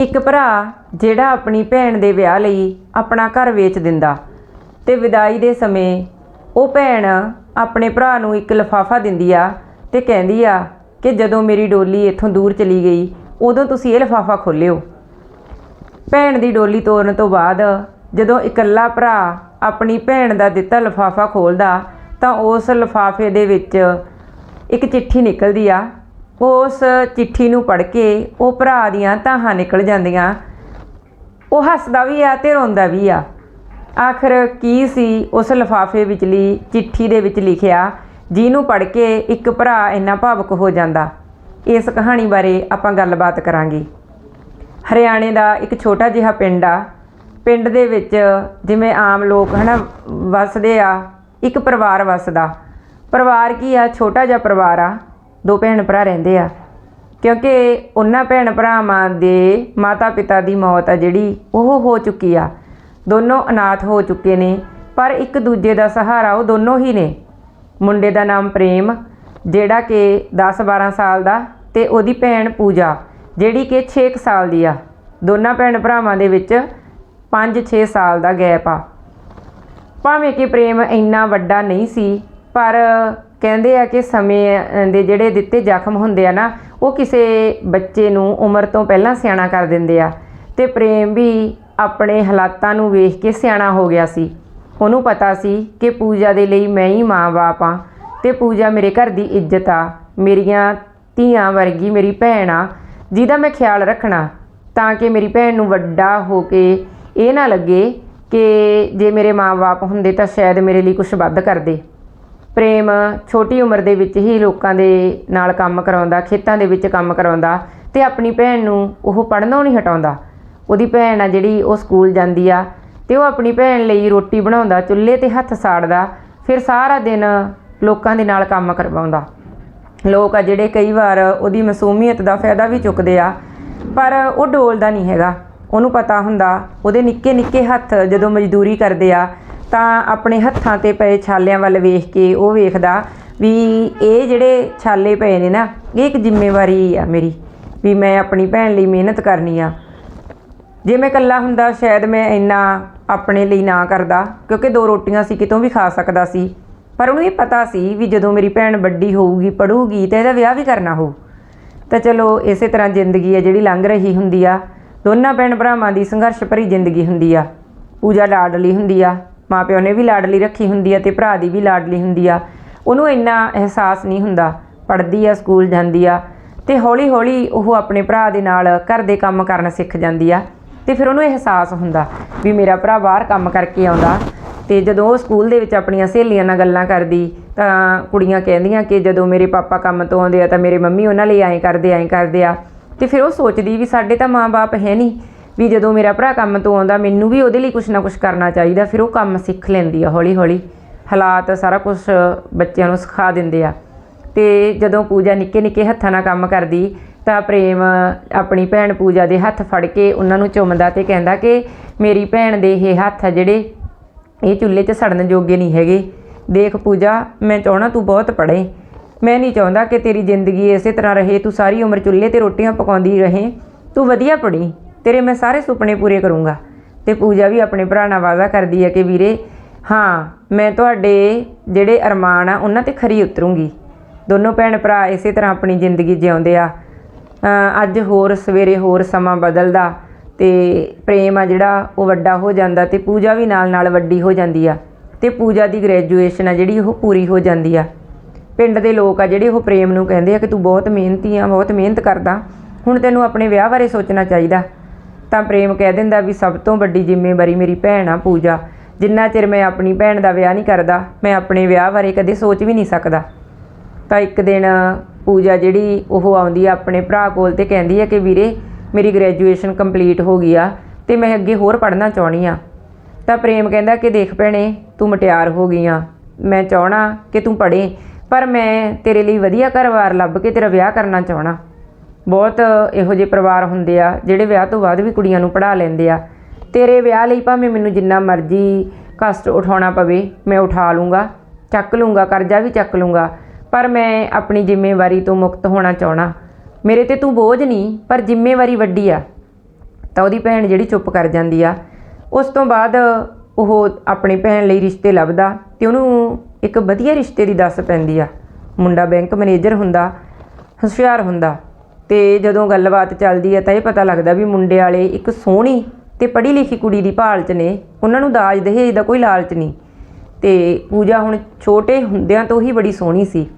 ਇੱਕ ਭਰਾ ਜਿਹੜਾ ਆਪਣੀ ਭੈਣ ਦੇ ਵਿਆਹ ਲਈ ਆਪਣਾ ਘਰ ਵੇਚ ਦਿੰਦਾ ਤੇ ਵਿਦਾਈ ਦੇ ਸਮੇਂ ਉਹ ਭੈਣ ਆਪਣੇ ਭਰਾ ਨੂੰ ਇੱਕ ਲਿਫਾਫਾ ਦਿੰਦੀ ਆ ਤੇ ਕਹਿੰਦੀ ਆ ਕਿ ਜਦੋਂ ਮੇਰੀ ਡੋਲੀ ਇੱਥੋਂ ਦੂਰ ਚਲੀ ਗਈ, ਉਦੋਂ ਤੁਸੀਂ ਇਹ ਲਿਫਾਫਾ ਖੋਲਿਓ। ਭੈਣ ਦੀ ਡੋਲੀ ਤੋਰਨ ਤੋਂ ਬਾਅਦ ਜਦੋਂ ਇਕੱਲਾ ਭਰਾ ਆਪਣੀ ਭੈਣ ਦਾ ਦਿੱਤਾ ਲਿਫਾਫਾ ਖੋਲਦਾ, ਤਾਂ ਉਸ ਲਿਫਾਫੇ ਦੇ ਵਿੱਚ ਇੱਕ ਚਿੱਠੀ ਨਿਕਲਦੀ ਆ ਉਸ ਚਿੱਠੀ ਨੂੰ ਪੜ੍ਹ ਕੇ ਉਹ ਭਰਾ ਦੀਆਂ ਤਾਹਾਂ ਨਿਕਲ ਜਾਂਦੀਆਂ। ਉਹ ਹੱਸਦਾ ਵੀ ਆ ਤੇ ਰੋਂਦਾ ਵੀ ਆ। ਆਖਰ ਕੀ ਸੀ ਉਸ ਲਿਫਾਫੇ ਵਿਚਲੀ ਚਿੱਠੀ ਦੇ ਵਿੱਚ ਲਿਖਿਆ, ਜਿਹਨੂੰ ਪੜ੍ਹ ਕੇ ਇੱਕ ਭਰਾ ਇੰਨਾ ਭਾਵੁਕ ਹੋ ਜਾਂਦਾ। ਇਸ ਕਹਾਣੀ ਬਾਰੇ ਆਪਾਂ ਗੱਲਬਾਤ ਕਰਾਂਗੇ। ਹਰਿਆਣੇ ਦਾ ਇੱਕ ਛੋਟਾ ਜਿਹਾ ਪਿੰਡ ਆ। ਪਿੰਡ ਦੇ ਵਿੱਚ ਜਿਵੇਂ ਆਮ ਲੋਕ ਹਨਾ ਵਸਦੇ ਆ, ਇੱਕ ਪਰਿਵਾਰ ਵੱਸਦਾ। ਪਰਿਵਾਰ ਕੀ ਆ? ਛੋਟਾ ਜਿਹਾ ਪਰਿਵਾਰ ਆ। ਦੋ ਭੈਣ ਭਰਾ ਰਹਿੰਦੇ ਆ। ਕਿਉਂਕਿ ਉਹਨਾਂ ਭੈਣ ਭਰਾਵਾਂ ਦੇ ਮਾਤਾ ਪਿਤਾ ਦੀ ਮੌਤ ਆ ਜਿਹੜੀ, ਉਹ ਹੋ ਚੁੱਕੀ ਆ। ਦੋਨੋਂ ਅਨਾਥ ਹੋ ਚੁੱਕੇ ਨੇ, ਪਰ ਇੱਕ ਦੂਜੇ ਦਾ ਸਹਾਰਾ ਉਹ ਦੋਨੋਂ ਹੀ ਨੇ। ਮੁੰਡੇ ਦਾ ਨਾਮ ਪ੍ਰੇਮ, ਜਿਹੜਾ ਕਿ 10-12 ਸਾਲ ਦਾ, ਤੇ ਉਹਦੀ ਭੈਣ ਪੂਜਾ, ਜਿਹੜੀ ਕਿ 6 ਸਾਲ ਦੀ ਆ। ਦੋਨਾਂ ਭੈਣ ਭਰਾਵਾਂ ਦੇ ਵਿੱਚ 5-6 ਸਾਲ ਦਾ ਗੈਪ ਆ। ਭਾਵੇਂ ਕਿ ਪ੍ਰੇਮ ਇੰਨਾ ਵੱਡਾ ਨਹੀਂ ਸੀ, ਪਰ ਕਹਿੰਦੇ ਆ ਕਿ ਸਮੇਂ ਦੇ ਜਿਹੜੇ ਦਿੱਤੇ ਜ਼ਖਮ ਹੁੰਦੇ ਆ ਨਾ, ਉਹ ਕਿਸੇ ਬੱਚੇ ਨੂੰ ਉਮਰ ਤੋਂ ਪਹਿਲਾਂ ਸਿਆਣਾ ਕਰ ਦਿੰਦੇ ਆ। ਤੇ ਪ੍ਰੇਮ ਵੀ ਆਪਣੇ ਹਾਲਾਤਾਂ ਨੂੰ ਵੇਖ ਕੇ ਸਿਆਣਾ ਹੋ ਗਿਆ ਸੀ। ਉਹਨੂੰ ਪਤਾ ਸੀ ਕਿ ਪੂਜਾ ਦੇ ਲਈ ਮੈਂ ਹੀ ਮਾਂ-ਬਾਪ ਆ ਤੇ ਪੂਜਾ ਮੇਰੇ ਘਰ ਦੀ ਇੱਜ਼ਤ ਆ, ਮੇਰੀਆਂ ਧੀਆਂ ਵਰਗੀ ਮੇਰੀ ਭੈਣ ਆ, ਜਿਹਦਾ ਮੈਂ ਖਿਆਲ ਰੱਖਣਾ, ਤਾਂ ਕਿ ਮੇਰੀ ਭੈਣ ਨੂੰ ਵੱਡਾ ਹੋ ਕੇ ਇਹ ਨਾ ਲੱਗੇ ਕਿ ਜੇ ਮੇਰੇ ਮਾਂ-ਬਾਪ ਹੁੰਦੇ ਤਾਂ ਸ਼ਾਇਦ ਮੇਰੇ ਲਈ ਕੁਝ ਵੱਧ ਕਰਦੇ। ਪ੍ਰੇਮ ਛੋਟੀ ਉਮਰ ਦੇ ਵਿੱਚ ਹੀ ਲੋਕਾਂ ਦੇ ਨਾਲ ਕੰਮ ਕਰਾਉਂਦਾ, ਖੇਤਾਂ ਦੇ ਵਿੱਚ ਕੰਮ ਕਰਾਉਂਦਾ ਤੇ ਆਪਣੀ ਭੈਣ ਨੂੰ ਉਹ ਪੜ੍ਹਨੋਂ ਨਹੀਂ ਹਟਾਉਂਦਾ। ਉਹਦੀ ਭੈਣ ਆ ਜਿਹੜੀ, ਉਹ ਸਕੂਲ ਜਾਂਦੀ ਆ ਤੇ ਉਹ ਆਪਣੀ ਭੈਣ ਲਈ ਰੋਟੀ ਬਣਾਉਂਦਾ, ਚੁੱਲ੍ਹੇ ਤੇ ਹੱਥ ਸਾੜਦਾ, ਫਿਰ ਸਾਰਾ ਦਿਨ ਲੋਕਾਂ ਦੇ ਨਾਲ ਕੰਮ ਕਰਵਾਉਂਦਾ। ਲੋਕ ਆ ਜਿਹੜੇ ਕਈ ਵਾਰ ਉਹਦੀ ਮਾਸੂਮੀਅਤ ਦਾ ਫਾਇਦਾ ਵੀ ਚੁੱਕਦੇ ਆ, ਪਰ ਉਹ ਡੋਲਦਾ ਨਹੀਂ ਹੈਗਾ। ਉਹਨੂੰ ਪਤਾ ਹੁੰਦਾ, ਉਹਦੇ ਨਿੱਕੇ ਨਿੱਕੇ ਹੱਥ ਜਦੋਂ ਮਜ਼ਦੂਰੀ ਕਰਦੇ ਆ ਤਾਂ ਆਪਣੇ ਹੱਥਾਂ ਤੇ ਪਏ ਛਾਲਿਆਂ ਵੱਲ ਵੇਖ ਕੇ ਉਹ ਵੇਖਦਾ ਵੀ ਇਹ ਜਿਹੜੇ ਛਾਲੇ ਪਏ ਨੇ ਨਾ, ਇਹ ਇੱਕ ਜ਼ਿੰਮੇਵਾਰੀ ਆ ਮੇਰੀ, ਵੀ ਮੈਂ ਆਪਣੀ ਭੈਣ ਲਈ ਮਿਹਨਤ ਕਰਨੀ ਆ। ਜੇ ਮੈਂ ਇਕੱਲਾ ਹੁੰਦਾ, ਸ਼ਾਇਦ ਮੈਂ ਇੰਨਾ ਆਪਣੇ ਲਈ ਨਾ ਕਰਦਾ, ਕਿਉਂਕਿ ਦੋ ਰੋਟੀਆਂ ਸੀ, ਕਿਤੋਂ ਵੀ ਖਾ ਸਕਦਾ ਸੀ। ਪਰ ਉਹਨੂੰ ਇਹ ਪਤਾ ਸੀ ਵੀ ਜਦੋਂ ਮੇਰੀ ਭੈਣ ਵੱਡੀ ਹੋਊਗੀ, ਪੜ੍ਹੂਗੀ, ਤੇ ਇਹਦਾ ਵਿਆਹ ਵੀ ਕਰਨਾ ਹੋਊ। ਤਾਂ ਚਲੋ, ਇਸੇ ਤਰ੍ਹਾਂ ਜ਼ਿੰਦਗੀ ਹੈ ਜਿਹੜੀ ਲੰਘ ਰਹੀ ਹੁੰਦੀ ਆ। ਦੋਨਾਂ ਭੈਣ ਭਰਾਵਾਂ ਦੀ ਸੰਘਰਸ਼ ਭਰੀ ਜ਼ਿੰਦਗੀ ਹੁੰਦੀ ਆ। ਪੂਜਾ ਲਾਡਲੀ ਹੁੰਦੀ ਆ। ਮਾਪਿਓ ਨੇ ਵੀ ਲਾਡਲੀ ਰੱਖੀ ਹੁੰਦੀ ਆ ਤੇ ਭਰਾ ਦੀ ਵੀ ਲਾਡਲੀ ਹੁੰਦੀ ਆ। ਉਹਨੂੰ ਇੰਨਾ ਅਹਿਸਾਸ ਨਹੀਂ ਹੁੰਦਾ। ਪੜ੍ਹਦੀ ਆ, ਸਕੂਲ ਜਾਂਦੀ ਆ ਤੇ ਹੌਲੀ ਹੌਲੀ ਉਹ ਆਪਣੇ ਭਰਾ ਦੇ ਨਾਲ ਘਰ ਦੇ ਕੰਮ ਕਰਨਾ ਸਿੱਖ ਜਾਂਦੀ ਆ ਤੇ ਫਿਰ ਉਹਨੂੰ ਅਹਿਸਾਸ ਹੁੰਦਾ ਵੀ ਮੇਰਾ ਭਰਾ ਬਾਹਰ ਕੰਮ ਕਰਕੇ ਆਉਂਦਾ ਤੇ ਜਦੋਂ ਉਹ ਸਕੂਲ ਦੇ ਵਿੱਚ ਆਪਣੀਆਂ ਸਹੇਲੀਆਂ ਨਾਲ ਗੱਲਾਂ ਕਰਦੀ ਤਾਂ ਕੁੜੀਆਂ ਕਹਿੰਦੀਆਂ ਕਿ ਜਦੋਂ ਮੇਰੇ ਪਾਪਾ ਕੰਮ ਤੋਂ ਆਉਂਦੇ ਆ ਤਾਂ ਮੇਰੇ ਮੰਮੀ ਉਹਨਾਂ ਲਈ ਐਂ ਕਰਦੇ ਐਂ ਕਰਦੇ ਆ। ਤੇ ਫਿਰ ਉਹ ਸੋਚਦੀ ਵੀ ਸਾਡੇ ਤਾਂ ਮਾਂ-ਬਾਪ ਹੈ ਨਹੀਂ। ਵੀ ਜਦੋਂ ਮੇਰਾ ਭਰਾ ਕੰਮ ਤੋਂ ਆਉਂਦਾ, ਮੈਨੂੰ ਵੀ ਉਹਦੇ ਲਈ ਕੁਝ ਨਾ ਕੁਝ ਕਰਨਾ ਚਾਹੀਦਾ, ਫਿਰ ਉਹ ਕੰਮ ਸਿੱਖ ਲੈਂਦੀ ਆ ਹੌਲੀ-ਹੌਲੀ। ਹਾਲਾਤ ਸਾਰਾ ਕੁਝ ਬੱਚਿਆਂ ਨੂੰ ਸਿਖਾ ਦਿੰਦੇ ਆ। ਤੇ ਜਦੋਂ ਪੂਜਾ ਨਿੱਕੇ ਨਿੱਕੇ ਹੱਥਾਂ ਨਾਲ ਕੰਮ ਕਰਦੀ, ਤਾਂ ਪ੍ਰੇਮ ਆਪਣੀ ਭੈਣ ਪੂਜਾ ਦੇ ਹੱਥ ਫੜ ਕੇ ਉਹਨਾਂ ਨੂੰ ਚੁੰਮਦਾ ਤੇ ਕਹਿੰਦਾ ਕਿ ਮੇਰੀ ਭੈਣ ਦੇ ਇਹ ਹੱਥ ਆ ਜਿਹੜੇ ਇਹ ਚੁੱਲ੍ਹੇ 'ਚ ਸੜਨ ਜੋਗੇ ਨਹੀਂ ਹੈਗੇ। ਦੇਖ ਪੂਜਾ, ਮੈਂ ਚਾਹਣਾ ਤੂੰ ਬਹੁਤ ਪੜ੍ਹੇ। ਮੈਂ ਨਹੀਂ ਚਾਹੁੰਦਾ ਕਿ ਤੇਰੀ ਜ਼ਿੰਦਗੀ ਇਸੇ ਤਰ੍ਹਾਂ ਰਹੇ, ਤੂੰ ਸਾਰੀ ਉਮਰ ਚੁੱਲ੍ਹੇ ਤੇ ਰੋਟੀਆਂ ਪਕਾਉਂਦੀ ਰਹੇ। ਤੂੰ ਵਧੀਆ ਪੜ੍ਹੀ। ਤੇਰੇ ਮੈਂ ਸਾਰੇ ਸੁਪਨੇ ਪੂਰੇ ਕਰੂੰਗਾ। ਤੇ ਪੂਜਾ ਵੀ ਆਪਣੇ ਭਰਾ ਨਾਲ ਵਾਅਦਾ ਕਰਦੀ ਹੈ ਕਿ ਵੀਰੇ, ਹਾਂ, ਮੈਂ ਤੁਹਾਡੇ ਜਿਹੜੇ ਅਰਮਾਨ ਆ, ਉਹਨਾਂ ਤੇ ਖਰੀ ਉਤਰੂੰਗੀ। ਦੋਨੋਂ ਭੈਣ ਭਰਾ ਇਸੇ ਤਰ੍ਹਾਂ ਆਪਣੀ ਜ਼ਿੰਦਗੀ ਜਿਉਂਦੇ ਆ। ਅੱਜ ਹੋਰ ਸਵੇਰੇ ਹੋਰ ਸਮਾਂ ਬਦਲਦਾ ਤੇ ਪ੍ਰੇਮ ਆ ਜਿਹੜਾ, ਉਹ ਵੱਡਾ ਹੋ ਜਾਂਦਾ ਤੇ ਪੂਜਾ ਵੀ ਨਾਲ ਨਾਲ ਵੱਡੀ ਹੋ ਜਾਂਦੀ ਆ। ਤੇ ਪੂਜਾ ਦੀ ਗ੍ਰੈਜੂਏਸ਼ਨ ਆ ਜਿਹੜੀ, ਉਹ ਪੂਰੀ ਹੋ ਜਾਂਦੀ ਆ। ਪਿੰਡ ਦੇ ਲੋਕ ਆ ਜਿਹੜੇ, ਉਹ ਪ੍ਰੇਮ ਨੂੰ ਕਹਿੰਦੇ ਆ ਕਿ ਤੂੰ ਬਹੁਤ ਮਿਹਨਤੀ ਆ, ਬਹੁਤ ਮਿਹਨਤ ਕਰਦਾ। ਹੁਣ ਤੈਨੂੰ ਆਪਣੇ ਵਿਆਹ ਬਾਰੇ ਸੋਚਣਾ ਚਾਹੀਦਾ। ਤਾਂ ਪ੍ਰੇਮ ਕਹਿ ਦਿੰਦਾ ਵੀ ਸਭ ਤੋਂ ਵੱਡੀ ਜ਼ਿੰਮੇਵਾਰੀ ਮੇਰੀ ਭੈਣ ਆ ਪੂਜਾ। ਜਿੰਨਾ ਚਿਰ ਮੈਂ ਆਪਣੀ ਭੈਣ ਦਾ ਵਿਆਹ ਨਹੀਂ ਕਰਦਾ, ਮੈਂ ਆਪਣੇ ਵਿਆਹ ਬਾਰੇ ਕਦੇ ਸੋਚ ਵੀ ਨਹੀਂ ਸਕਦਾ। ਤਾਂ ਇੱਕ ਦਿਨ ਪੂਜਾ ਜਿਹੜੀ ਉਹ ਆਉਂਦੀ ਆ ਆਪਣੇ ਭਰਾ ਕੋਲ ਤੇ ਕਹਿੰਦੀ ਆ ਕਿ ਵੀਰੇ, ਮੇਰੀ ਗ੍ਰੈਜੂਏਸ਼ਨ ਕੰਪਲੀਟ ਹੋ ਗਈ ਆ ਤੇ ਮੈਂ ਅੱਗੇ ਹੋਰ ਪੜ੍ਹਨਾ ਚਾਹਣੀ ਆ। ਤਾਂ ਪ੍ਰੇਮ ਕਹਿੰਦਾ ਕਿ ਦੇਖ ਭੈਣੇ, ਤੂੰ ਮਟਿਆਰ ਹੋ ਗਈ ਆ। ਮੈਂ ਚਾਹਣਾ ਕਿ ਤੂੰ ਪੜ੍ਹੇ, ਪਰ ਮੈਂ ਤੇਰੇ ਲਈ ਵਧੀਆ ਘਰ-ਬਾਰ ਲੱਭ ਕੇ ਤੇਰਾ ਵਿਆਹ ਕਰਨਾ ਚਾਹਣਾ ਬਹੁਤ ਇਹੋ ਜਿਹੇ ਪਰਿਵਾਰ ਹੁੰਦੇ ਆ, ਜਿਹੜੇ ਵਿਆਹ ਤੋਂ ਬਾਅਦ ਵੀ ਕੁੜੀਆਂ ਨੂੰ ਪੜ੍ਹਾ ਲੈਂਦੇ ਆ। ਤੇਰੇ ਵਿਆਹ ਲਈ ਭਾਵੇਂ ਮੈਨੂੰ ਜਿੰਨਾ ਮਰਜ਼ੀ ਕਸ਼ਟ ਉਠਾਉਣਾ ਪਵੇ, ਮੈਂ ਉਠਾ ਲੂੰਗਾ, ਚੱਕ ਲੂੰਗਾ, ਕਰਜ਼ਾ ਵੀ ਚੱਕ ਲੂੰਗਾ, ਪਰ ਮੈਂ ਆਪਣੀ ਜ਼ਿੰਮੇਵਾਰੀ ਤੋਂ ਮੁਕਤ ਹੋਣਾ ਚਾਹਣਾ ਮੇਰੇ ਤੇ ਤੂੰ ਬੋਝ ਨਹੀਂ, ਪਰ ਜ਼ਿੰਮੇਵਾਰੀ ਵੱਡੀ ਆ। ਤਾਂ ਉਹਦੀ ਭੈਣ ਜਿਹੜੀ ਚੁੱਪ ਕਰ ਜਾਂਦੀ ਆ, ਉਸ ਤੋਂ ਬਾਅਦ ਉਹ ਆਪਣੀ ਭੈਣ ਲਈ ਰਿਸ਼ਤੇ ਲੱਭਦਾ ਤੇ ਉਹਨੂੰ ਇੱਕ ਵਧੀਆ ਰਿਸ਼ਤੇ ਦੀ ਦੱਸ ਪੈਂਦੀ ਆ। ਮੁੰਡਾ ਬੈਂਕ ਮੈਨੇਜਰ ਹੁੰਦਾ, ਹੁਸ਼ਿਆਰ ਹੁੰਦਾ। ਤੇ ਜਦੋਂ ਗੱਲਬਾਤ ਚੱਲਦੀ ਹੈ ਤਾਂ ਇਹ ਪਤਾ ਲੱਗਦਾ ਵੀ ਮੁੰਡੇ ਵਾਲੇ ਇੱਕ ਸੋਹਣੀ ਤੇ ਪੜ੍ਹੀ ਲਿਖੀ ਕੁੜੀ ਦੀ ਭਾਲ 'ਚ ਨੇ। ਉਹਨਾਂ ਨੂੰ ਦਾਜ ਦਹੇਜ ਦਾ ਕੋਈ ਲਾਲਚ ਨਹੀਂ। ਤੇ ਪੂਜਾ ਹੁਣ ਛੋਟੇ ਹੁੰਦਿਆਂ ਤੋਂ ਹੀ ਬੜੀ ਸੋਹਣੀ ਸੀ।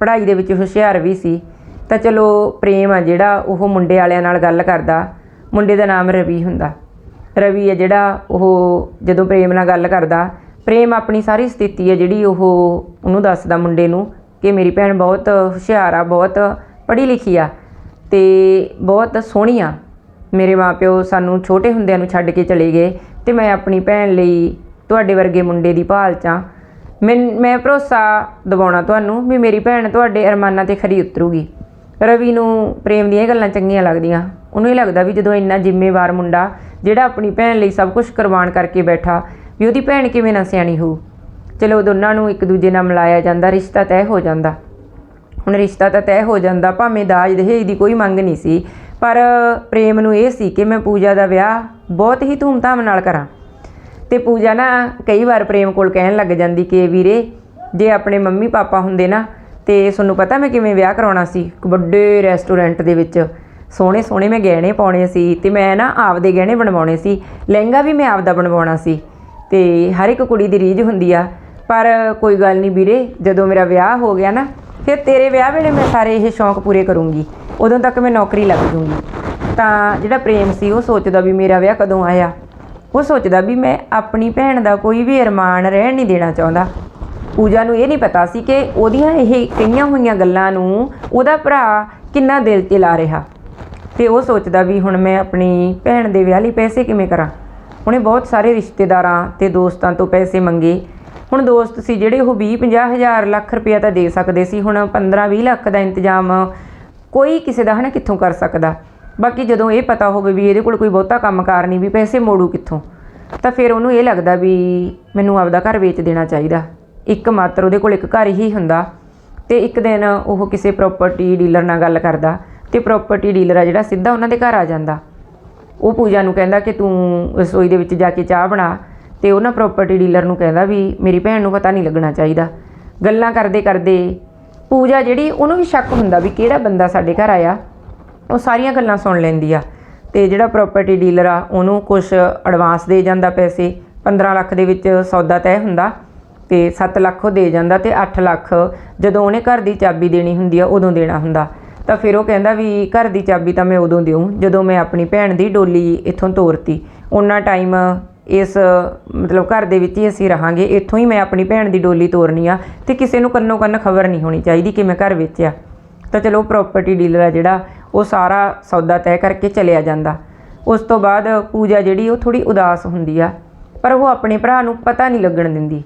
ਪੜ੍ਹਾਈ ਦੇ ਵਿੱਚ ਹੁਸ਼ਿਆਰ ਵੀ ਸੀ। ਤਾਂ ਚਲੋ ਪ੍ਰੇਮ ਆ ਜਿਹੜਾ, ਉਹ ਮੁੰਡੇ ਵਾਲਿਆਂ ਨਾਲ ਗੱਲ ਕਰਦਾ। ਮੁੰਡੇ ਦਾ ਨਾਮ ਰਵੀ ਹੁੰਦਾ। ਰਵੀ ਹੈ ਜਿਹੜਾ, ਉਹ ਜਦੋਂ ਪ੍ਰੇਮ ਨਾਲ ਗੱਲ ਕਰਦਾ, ਪ੍ਰੇਮ ਆਪਣੀ ਸਾਰੀ ਸਥਿਤੀ ਹੈ ਜਿਹੜੀ ਉਹ ਉਹਨੂੰ ਦੱਸਦਾ ਮੁੰਡੇ ਨੂੰ ਕਿ ਮੇਰੀ ਭੈਣ ਬਹੁਤ ਹੁਸ਼ਿਆਰ ਆ, ਬਹੁਤ ਪੜ੍ਹੀ ਲਿਖੀ ਆ। ਤੇ ਬਹੁਤ ਸੋਹਣੀ ਆ ਮੇਰੇ ਮਾਪਿਓ ਸਾਨੂੰ ਛੋਟੇ ਹੁੰਦਿਆਂ ਨੂੰ ਛੱਡ ਕੇ ਚਲੇ ਗਏ ਤੇ ਮੈਂ ਆਪਣੀ ਭੈਣ ਲਈ ਤੁਹਾਡੇ ਵਰਗੇ ਮੁੰਡੇ ਦੀ ਭਾਲ 'ਚ ਆਂ। ਮੈਂ ਮੈਂ ਭਰੋਸਾ ਦਿਵਾਉਣਾ ਤੁਹਾਨੂੰ ਵੀ ਮੇਰੀ ਭੈਣ ਤੁਹਾਡੇ ਅਰਮਾਨਾਂ ਤੇ ਖਰੀ ਉਤਰੂਗੀ। ਰਵੀ ਨੂੰ ਪ੍ਰੇਮ ਦੀਆਂ ਗੱਲਾਂ ਚੰਗੀਆਂ ਲੱਗਦੀਆਂ। ਉਹਨੂੰ ਇਹ ਲੱਗਦਾ ਵੀ ਜਦੋਂ ਇੰਨਾ ਜ਼ਿੰਮੇਵਾਰ ਮੁੰਡਾ ਜਿਹੜਾ ਆਪਣੀ ਭੈਣ ਲਈ ਸਭ ਕੁਝ ਕੁਰਬਾਨ ਕਰਕੇ ਬੈਠਾ, ਵੀ ਉਹਦੀ ਭੈਣ ਕਿਵੇਂ ਨਾ ਸਿਆਣੀ ਹੋਊ। ਚਲੋ ਦੋਨਾਂ ਨੂੰ ਇੱਕ ਦੂਜੇ ਨਾਲ ਮਿਲਾਇਆ ਜਾਂਦਾ, ਰਿਸ਼ਤਾ ਤੈਅ ਹੋ ਜਾਂਦਾ। ਹੁਣ ਰਿਸ਼ਤਾ ਤਾਂ ਤੈਅ ਹੋ ਜਾਂਦਾ, ਭਾਵੇਂ ਦਾਜ ਦਹੇਜ ਦੀ ਕੋਈ ਮੰਗ ਨਹੀਂ ਸੀ, ਪਰ ਪ੍ਰੇਮ ਨੂੰ ਇਹ ਸੀ ਕਿ ਮੈਂ ਪੂਜਾ ਦਾ ਵਿਆਹ ਬਹੁਤ ਹੀ ਧੂਮਧਾਮ ਨਾਲ ਕਰਾਂ। ਤੇ ਪੂਜਾ ਨਾ ਕਈ ਵਾਰ ਪ੍ਰੇਮ ਕੋਲ ਕਹਿਣ ਲੱਗ ਜਾਂਦੀ ਕਿ ਵੀਰੇ, ਜੇ ਆਪਣੇ ਮੰਮੀ ਪਾਪਾ ਹੁੰਦੇ ਨਾ, ਤੇ ਤੁਹਾਨੂੰ ਪਤਾ ਮੈਂ ਕਿਵੇਂ ਵਿਆਹ ਕਰਾਉਣਾ ਸੀ? ਇੱਕ ਵੱਡੇ ਰੈਸਟੋਰੈਂਟ ਦੇ ਵਿੱਚ। ਸੋਹਣੇ ਸੋਹਣੇ ਮੈਂ ਗਹਿਣੇ ਪਾਉਣੇ ਸੀ ਤੇ ਮੈਂ ਨਾ ਆਪਦੇ ਗਹਿਣੇ ਬਣਵਾਉਣੇ ਸੀ। ਲਹਿੰਗਾ ਵੀ ਮੈਂ ਆਪਦਾ ਬਣਵਾਉਣਾ ਸੀ। ਤੇ ਹਰ ਇੱਕ ਕੁੜੀ ਦੀ ਰੀਝ ਹੁੰਦੀ ਆ। ਪਰ ਕੋਈ ਗੱਲ ਨਹੀਂ ਵੀਰੇ, ਜਦੋਂ ਮੇਰਾ ਵਿਆਹ ਹੋ ਗਿਆ ਨਾ ਫਿਰ ਤੇਰੇ ਵਿਆਹ ਵੇਲੇ ਮੈਂ ਸਾਰੇ ਇਹ ਸ਼ੌਂਕ ਪੂਰੇ ਕਰੂੰਗੀ। ਉਦੋਂ ਤੱਕ ਮੈਂ ਨੌਕਰੀ ਲੱਗ ਜੂੰਗੀ। ਤਾਂ ਜਿਹੜਾ ਪ੍ਰੇਮ ਸੀ, ਉਹ ਸੋਚਦਾ ਵੀ ਮੇਰਾ ਵਿਆਹ ਕਦੋਂ ਆਇਆ? ਉਹ ਸੋਚਦਾ ਵੀ ਮੈਂ ਆਪਣੀ ਭੈਣ ਦਾ ਕੋਈ ਵੀ ਅਰਮਾਨ ਰਹਿਣ ਨਹੀਂ ਦੇਣਾ ਚਾਹੁੰਦਾ। ਪੂਜਾ ਨੂੰ ਇਹ ਨਹੀਂ ਪਤਾ ਸੀ ਕਿ ਉਹਦੀਆਂ ਇਹ ਕਈਆਂ ਹੋਈਆਂ ਗੱਲਾਂ ਨੂੰ ਉਹਦਾ ਭਰਾ ਕਿੰਨਾ ਦਿਲ ਤੇ ਲਾ ਰਿਹਾ। ਤੇ ਉਹ ਸੋਚਦਾ ਵੀ ਹੁਣ ਮੈਂ ਆਪਣੀ ਭੈਣ ਦੇ ਵਿਆਹ ਲਈ ਪੈਸੇ ਕਿਵੇਂ ਕਰਾਂ? ਉਹਨੇ ਬਹੁਤ ਸਾਰੇ ਰਿਸ਼ਤੇਦਾਰਾਂ ਤੇ ਦੋਸਤਾਂ ਤੋਂ ਪੈਸੇ ਮੰਗੇ। ਹੁਣ ਦੋਸਤ ਸੀ ਜਿਹੜੇ ਉਹ 20 50 ਹਜ਼ਾਰ ਲੱਖ ਰੁਪਇਆ ਤਾਂ ਦੇ ਸਕਦੇ ਸੀ, ਹੁਣ 15 20 ਲੱਖ ਦਾ ਇੰਤਜ਼ਾਮ ਕੋਈ ਕਿਸੇ ਦਾ ਹਨਾ ਕਿੱਥੋਂ ਕਰ ਸਕਦਾ? ਬਾਕੀ ਜਦੋਂ ਇਹ ਪਤਾ ਹੋਵੇ ਵੀ ਇਹਦੇ ਕੋਲ ਕੋਈ ਬਹੁਤਾ ਕੰਮਕਾਰ ਨਹੀਂ, ਵੀ ਪੈਸੇ ਮੋੜੂ ਕਿੱਥੋਂ, ਤਾਂ ਫਿਰ ਉਹਨੂੰ ਇਹ ਲੱਗਦਾ ਵੀ ਮੈਨੂੰ ਆਪਦਾ ਘਰ ਵੇਚ ਦੇਣਾ ਚਾਹੀਦਾ। ਇੱਕ ਮਾਤਰ ਉਹਦੇ ਕੋਲ ਇੱਕ ਘਰ ਹੀ ਹੁੰਦਾ ਤੇ ਇੱਕ ਦਿਨ ਉਹ ਕਿਸੇ ਪ੍ਰਾਪਰਟੀ ਡੀਲਰ ਨਾਲ ਗੱਲ ਕਰਦਾ ਤੇ ਪ੍ਰਾਪਰਟੀ ਡੀਲਰ ਆ ਜਿਹੜਾ ਸਿੱਧਾ ਉਹਨਾਂ ਦੇ ਘਰ ਆ ਜਾਂਦਾ। ਉਹ ਪੂਜਾ ਨੂੰ ਕਹਿੰਦਾ ਕਿ ਤੂੰ ਰਸੋਈ ਦੇ ਵਿੱਚ ਜਾ ਕੇ ਚਾਹ ਬਣਾ। ਤੇ ਉਹਨਾਂ ਪ੍ਰਾਪਰਟੀ ਡੀਲਰ ਨੂੰ ਕਹਿੰਦਾ ਵੀ ਮੇਰੀ ਭੈਣ ਨੂੰ ਪਤਾ ਨਹੀਂ ਲੱਗਣਾ ਚਾਹੀਦਾ। ਗੱਲਾਂ ਕਰਦੇ ਕਰਦੇ ਪੂਜਾ ਜਿਹੜੀ, ਉਹਨੂੰ ਵੀ ਸ਼ੱਕ ਹੁੰਦਾ ਵੀ ਕਿਹੜਾ ਬੰਦਾ ਸਾਡੇ ਘਰ ਆਇਆ। ਉਹ ਸਾਰੀਆਂ ਗੱਲਾਂ ਸੁਣ ਲੈਂਦੀ ਆ ਤੇ ਜਿਹੜਾ ਪ੍ਰਾਪਰਟੀ ਡੀਲਰ ਆ, ਉਹਨੂੰ ਕੁਝ ਐਡਵਾਂਸ ਦੇ ਜਾਂਦਾ ਪੈਸੇ 15 ਲੱਖ ਦੇ ਵਿੱਚ ਸੌਦਾ ਤੈਅ ਹੁੰਦਾ ਤੇ 7 ਲੱਖ ਉਹ ਦੇ ਜਾਂਦਾ ਤੇ 8 ਲੱਖ ਜਦੋਂ ਉਹਨੇ ਘਰ ਦੀ ਚਾਬੀ ਦੇਣੀ ਹੁੰਦੀ ਆ, ਉਦੋਂ ਦੇਣਾ ਹੁੰਦਾ। ਤਾਂ ਫਿਰ ਉਹ ਕਹਿੰਦਾ ਵੀ ਘਰ ਦੀ ਚਾਬੀ ਤਾਂ ਮੈਂ ਉਦੋਂ ਦਿਉ ਜਦੋਂ ਮੈਂ ਆਪਣੀ ਭੈਣ ਦੀ ਡੋਲੀ ਇੱਥੋਂ ਤੋਰਤੀ। ਉਹਨਾਂ ਟਾਈਮ ਇਸ, ਮਤਲਬ ਘਰ ਦੇ ਵਿੱਚ ਹੀ ਅਸੀਂ ਰਹਾਂਗੇ, ਇੱਥੋਂ ਹੀ ਮੈਂ ਆਪਣੀ ਭੈਣ ਦੀ ਡੋਲੀ ਤੋਰਨੀ ਆ ਤੇ ਕਿਸੇ ਨੂੰ ਕੰਨੋ ਕੰਨ ਖਬਰ ਨਹੀਂ ਹੋਣੀ ਚਾਹੀਦੀ ਕਿ ਮੈਂ ਘਰ ਵੇਚਿਆ ਤਾਂ ਚਲੋ ਪ੍ਰਾਪਰਟੀ ਡੀਲਰ ਆ ਜਿਹੜਾ, ਉਹ ਸਾਰਾ ਸੌਦਾ ਤੈਅ ਕਰਕੇ ਚਲਿਆ ਜਾਂਦਾ। ਉਸ ਤੋਂ ਬਾਅਦ ਪੂਜਾ ਜਿਹੜੀ, ਉਹ ਥੋੜੀ ਉਦਾਸ ਹੁੰਦੀ ਆ, ਪਰ ਉਹ ਆਪਣੇ ਭਰਾ ਨੂੰ ਪਤਾ ਨਹੀਂ ਲੱਗਣ ਦਿੰਦੀ।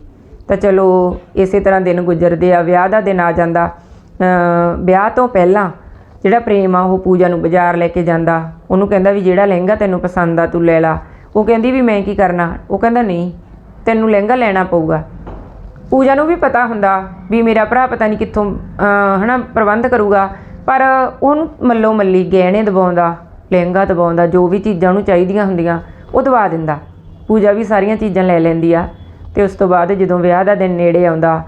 ਤਾਂ ਚਲੋ ਇਸੇ ਤਰ੍ਹਾਂ ਦਿਨ ਗੁਜ਼ਰਦੇ ਆ, ਵਿਆਹ ਦਾ ਦਿਨ ਆ ਜਾਂਦਾ। ਵਿਆਹ ਤੋਂ ਪਹਿਲਾਂ ਜਿਹੜਾ ਪ੍ਰੇਮ ਆ, ਉਹ ਪੂਜਾ ਨੂੰ ਬਾਜ਼ਾਰ ਲੈ ਕੇ ਜਾਂਦਾ। ਉਹਨੂੰ ਕਹਿੰਦਾ ਵੀ ਜਿਹੜਾ ਲਹਿੰਗਾ ਤੈਨੂੰ ਪਸੰਦ ਆ, ਤੂੰ ਲੈ ਲਾ। ਉਹ ਕਹਿੰਦੀ ਵੀ ਮੈਂ ਕੀ ਕਰਨਾ? ਉਹ ਕਹਿੰਦਾ ਨਹੀਂ ਤੈਨੂੰ ਲਹਿੰਗਾ ਲੈਣਾ ਪਊਗਾ। ਪੂਜਾ ਨੂੰ ਵੀ ਪਤਾ ਹੁੰਦਾ ਵੀ ਮੇਰਾ ਭਰਾ ਪਤਾ ਨਹੀਂ ਕਿੱਥੋਂ ਅਹ, ਹਨਾ ਪ੍ਰਬੰਧ ਕਰੂਗਾ ਪਰ ਉਹਨੂੰ ਮੱਲੋ ਮੱਲੀ ਗਹਿਣੇ ਦਬਾਉਂਦਾ ਲਹਿੰਗਾ ਦਬਾਉਂਦਾ ਜੋ ਵੀ ਚੀਜ਼ਾਂ ਉਹਨੂੰ ਚਾਹੀਦੀਆਂ ਹੁੰਦੀਆਂ ਉਹ ਦਵਾ ਦਿੰਦਾ। ਪੂਜਾ ਵੀ ਸਾਰੀਆਂ ਚੀਜ਼ਾਂ ਲੈ ਲੈਂਦੀ ਆ ਤੇ ਉਸ ਤੋਂ ਬਾਅਦ ਜਦੋਂ ਵਿਆਹ ਦਾ ਦਿਨ ਨੇੜੇ ਆਉਂਦਾ